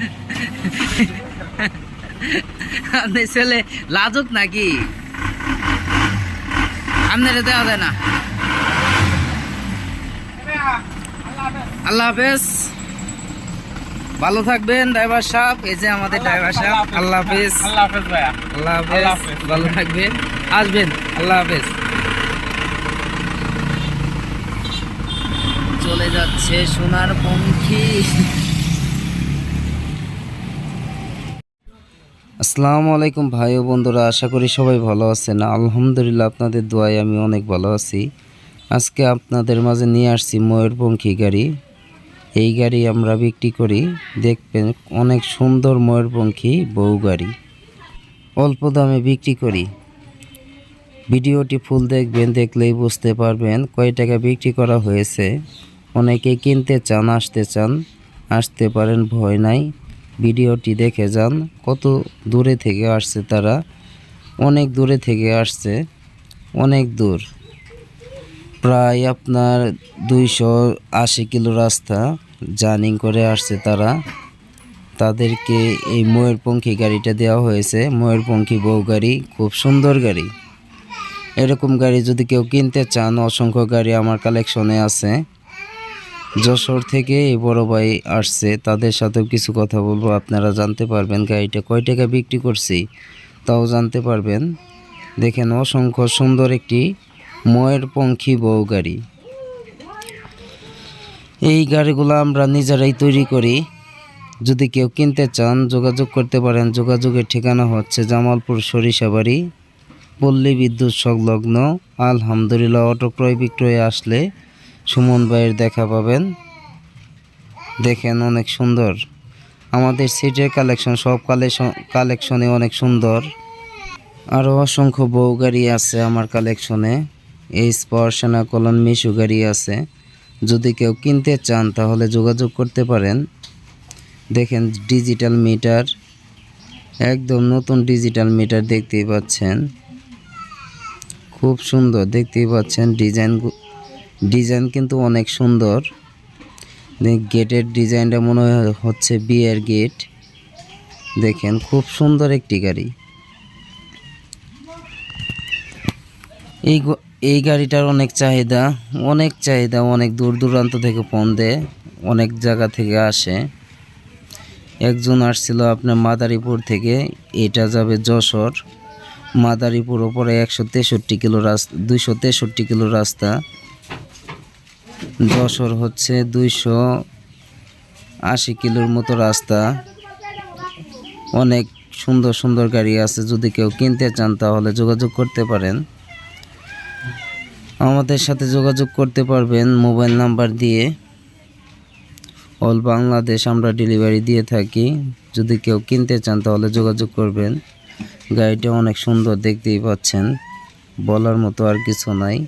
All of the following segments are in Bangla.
আপনার ছেলে লাজুক নাকি? আপনারা দেওয়া যায় না। আল্লাহ হাফেজ। ভালো থাকবেন ড্রাইভার সাহেব। এই যে আমাদের ড্রাইভার সাহেব আল্লাহ হাফেজ। আল্লাহ হাফেজ ভাইয়া। আল্লাহ হাফেজ। ভালো থাকবেন। আসবেন। আল্লাহ হাফেজ। চলে যাচ্ছে সোনার পঙ্খী। আসসালামু আলাইকুম ভাই ও বন্ধুরা, আশা করি সবাই ভালো আছেন। আলহামদুলিল্লাহ আপনাদের দোয়ায় আমি অনেক ভালো আছি। আজকে আপনাদের মাঝে নিয়ে আসছি ময়ূরপঙ্খী গাড়ি। এই গাড়ি আমরা বিক্রি করি। দেখবেন অনেক সুন্দর ময়ূরপঙ্খী বউ গাড়ি। অল্প দামে বিক্রি করি। ভিডিওটি ফুল দেখবেন, দেখলেই বুঝতে পারবেন কয় টাকা বিক্রি করা হয়েছে। অনেকে কিনতে চান, আসতে চান, আসতে পারেন, ভয় নাই। ভিডিওটি দেখে যান, কত দূরে থেকে আসছে তারা। অনেক দূরে থেকে আসছে, অনেক দূর। প্রায় আপনার দুইশো আশি কিলো রাস্তা জার্নিং করে আসছে তারা। তাদেরকে এই ময়ূরপঙ্খী গাড়িটা দেওয়া হয়েছে। ময়ূরপঙ্খী বউ গাড়ি, খুব সুন্দর গাড়ি। এরকম গাড়ি যদি কেউ কিনতে চান, অসংখ্য গাড়ি আমার কালেকশনে আছে। যশোর থেকে এই বড় ভাই আসছে, তাদের সাথেও কিছু কথা বলব, আপনারা জানতে পারবেন গাড়িটা কয় টাকা বিক্রি করছি, তাও জানতে পারবেন। দেখেন অসংখ্য সুন্দর একটি ময়ের পঙ্খী বউ গাড়ি। এই গাড়িগুলো আমরা নিজেরাই তৈরি করি। যদি কেউ কিনতে চান, যোগাযোগ করতে পারেন। যোগাযোগের ঠিকানা হচ্ছে জামালপুর সরিষাবাড়ি পল্লী বিদ্যুৎ সংলগ্ন। আলহামদুলিল্লাহ, অটো ক্রয় বিক্রয়ে আসলে সুমন ভাইয়ের দেখা পাবেন। দেখেন অনেক সুন্দর। আমাদের সিটের কালেকশন, সব কালেকশন কালেকশনে অনেক সুন্দর। আরও অসংখ্য বউ গাড়ি আছে আমার কালেকশনে। এই স্পর্শনা কলন মিশু গাড়ি আছে। যদি কেউ কিনতে চান তাহলে যোগাযোগ করতে পারেন। দেখেন ডিজিটাল মিটার, একদম নতুন ডিজিটাল মিটার দেখতেই পাচ্ছেন। খুব সুন্দর দেখতেই পাচ্ছেন ডিজাইন ডিজাইন কিন্তু অনেক সুন্দর। গেটের ডিজাইনটা মনে হচ্ছে বিয়ের গেট। দেখেন, খুব সুন্দর একটি গাড়ি। এই এই গাড়িটার অনেক চাহিদা অনেক চাহিদা, অনেক দূর দূরান্ত থেকে ফোন দেয়, অনেক জায়গা থেকে আসে। একজন আসছিল আপনার মাদারীপুর থেকে, এটা যাবে যশোর। মাদারীপুর ওপরে একশো তেষট্টি কিলো রাস্তা, দুইশো তেষট্টি কিলো রাস্তা। যশোর হচ্ছে দুইশো আশি কিলোর মতো রাস্তা। অনেক সুন্দর সুন্দর গাড়ি আছে। যদি কেউ কিনতে চান, তাহলে যোগাযোগ করতে পারেন। আমাদের সাথে যোগাযোগ করতে পারবেন মোবাইল নাম্বার দিয়ে। অল বাংলাদেশ আমরা ডেলিভারি দিয়ে থাকি। যদি কেউ কিনতে চান, তাহলে যোগাযোগ করবেন। গাড়িটা অনেক সুন্দর, দেখতেই পাচ্ছেন। বলার মতো আর কিছু নাই।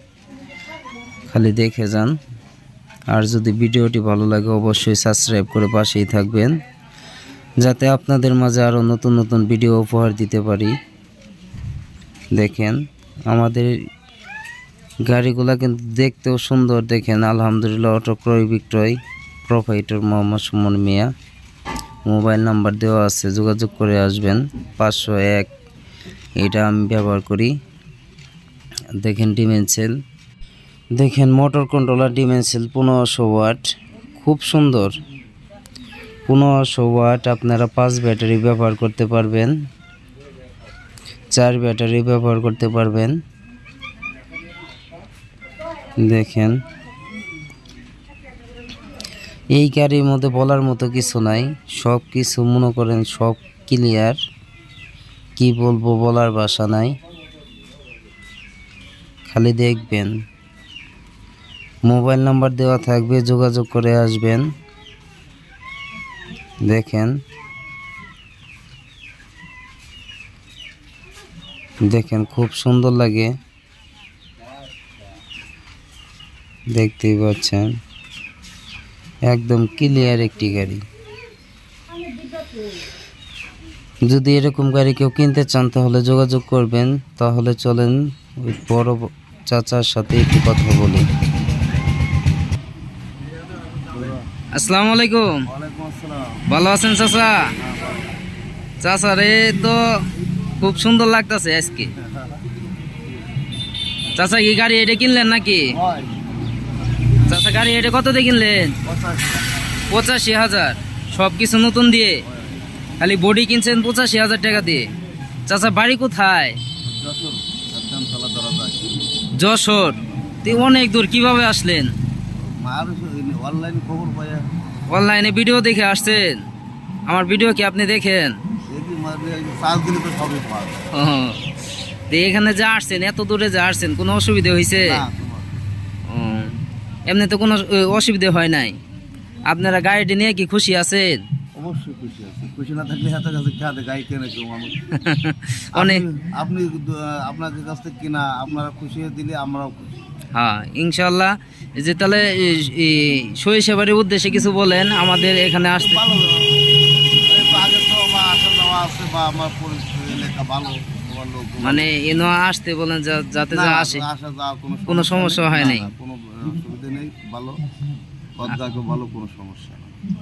খালি দেখে যান। আর যদি ভিডিওটি ভালো লাগে, অবশ্যই সাবস্ক্রাইব করে পাশেই থাকবেন, যাতে আপনাদের মাঝে আরও নতুন নতুন ভিডিও উপহার দিতে পারি। দেখেন, আমাদের গাড়িগুলা কিন্তু দেখতেও সুন্দর। দেখেন, আলহামদুলিল্লাহ, অটো ক্রয় বিক্রয় proprietor Mohammad Sumon Mia. Mobile number দেওয়া আছে, যোগাযোগ করে আসবেন, পাঁচশো এক। এটা আমি ব্যবহার করি। দেখেন, ডিমেনসেল। দেখেন মোটর কন্ট্রোলার ডিমেনসেল পনেরোশো ওয়াট খুব সুন্দর। পনেরোশো ওয়াট আপনারা পাঁচ ব্যাটারি ব্যবহার করতে পারবেন। চার ব্যাটারি ব্যবহার করতে পারবেন। দেখেন, এই গাড়ির মধ্যে বলার মতো কিছু নাই। সব কিছু মনে করেন সব ক্লিয়ার কি বলব বলার বাসা নাই। খালি দেখবেন। মোবাইল নাম্বার দেওয়া থাকবে, যোগাযোগ করে আসবেন। দেখেন। দেখেন, খুব সুন্দর লাগে। দেখতেই পাচ্ছেন। একদম ক্লিয়ার একটি গাড়ি। যদি এরকম গাড়ি কেউ কিনতে চান, তাহলে যোগাযোগ করবেন। তাহলে চলেন, ওই বড় চাচার সাথে একটু কথা বলি। আসসালামু আলাইকুম। ভালো আছেন চাচা? চাচা রে তো খুব সুন্দর লাগতেছে আজকে। চাচা কি গাড়ি এটা কিনলেন নাকি? হয়। চাচা গাড়ি এটা কত দিয়ে কিনলেন? পঁচাশি হাজার। সব কিছু নতুন দিয়ে। খালি বডি কিনছেন পঁচাশি হাজার টাকা দিয়ে। চাচা বাড়ি কোথায়? যশোর তুই অনেক দূর কীভাবে আসলেন? অনলাইন খবর পাইয়া। অনলাইনে ভিডিও দেখে আসছেন? আমার ভিডিও কি আপনি দেখেন? এখানে যা আসছেন এত দূরে যা আসছেন কোনো অসুবিধা হয়েছে এমনি তো কোনো অসুবিধা হয় নাই। আপনারা গাড়িটি নিয়ে কি খুশি আছেন? অবশ্যই খুশি আছে। খুশি না থাকলে হাতের কাছে খেয়াতে গাড়ি কেনে কেউ মানুষ? অনেক। আপনি- আপনি আপনাদের কাছ থেকে কিনা আপনারা খুশি হয়ে দিলে আমরাও খুশি। হ্যাঁ ইনশাল্লাহ যে তাহলে সরিষাবাড়ির উদ্দেশ্যে কিছু বলেন আমাদের এখানে আসতে এই মানে এনো আসতে বলেন যা- যাতে যা আসে। কোনো সমস্যা হয় নাই। কোনো আহ, অসুবিধা নেই ভালো। ভালো কোনো সমস্যা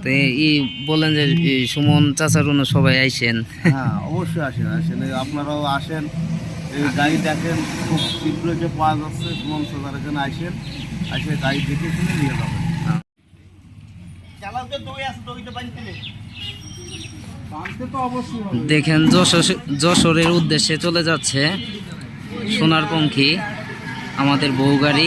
তো ই বলেন যে সুমন চাচার সবাই আইসেন। হ্যাঁ অবশ্যই আসেন আসেন। আপনারাও আসেন এই গাড়ি দেখেন খুব শীঘ্র যে পাওয়া যাচ্ছে সুমন সাদার এখানে আসেন আসে গাড়ি দেখে শুনে নিয়ে যাবেন। দেখেন যশোর যশোরের উদ্দেশ্যে চলে যাচ্ছে সোনার পঙ্খী আমাদের বউ গাড়ি।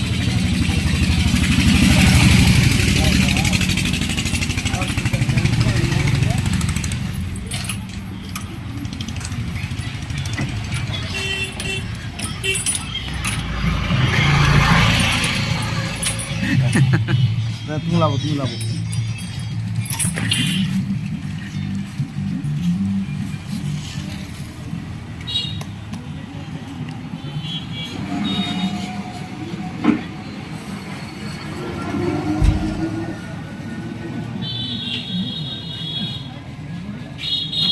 তুমি লাভ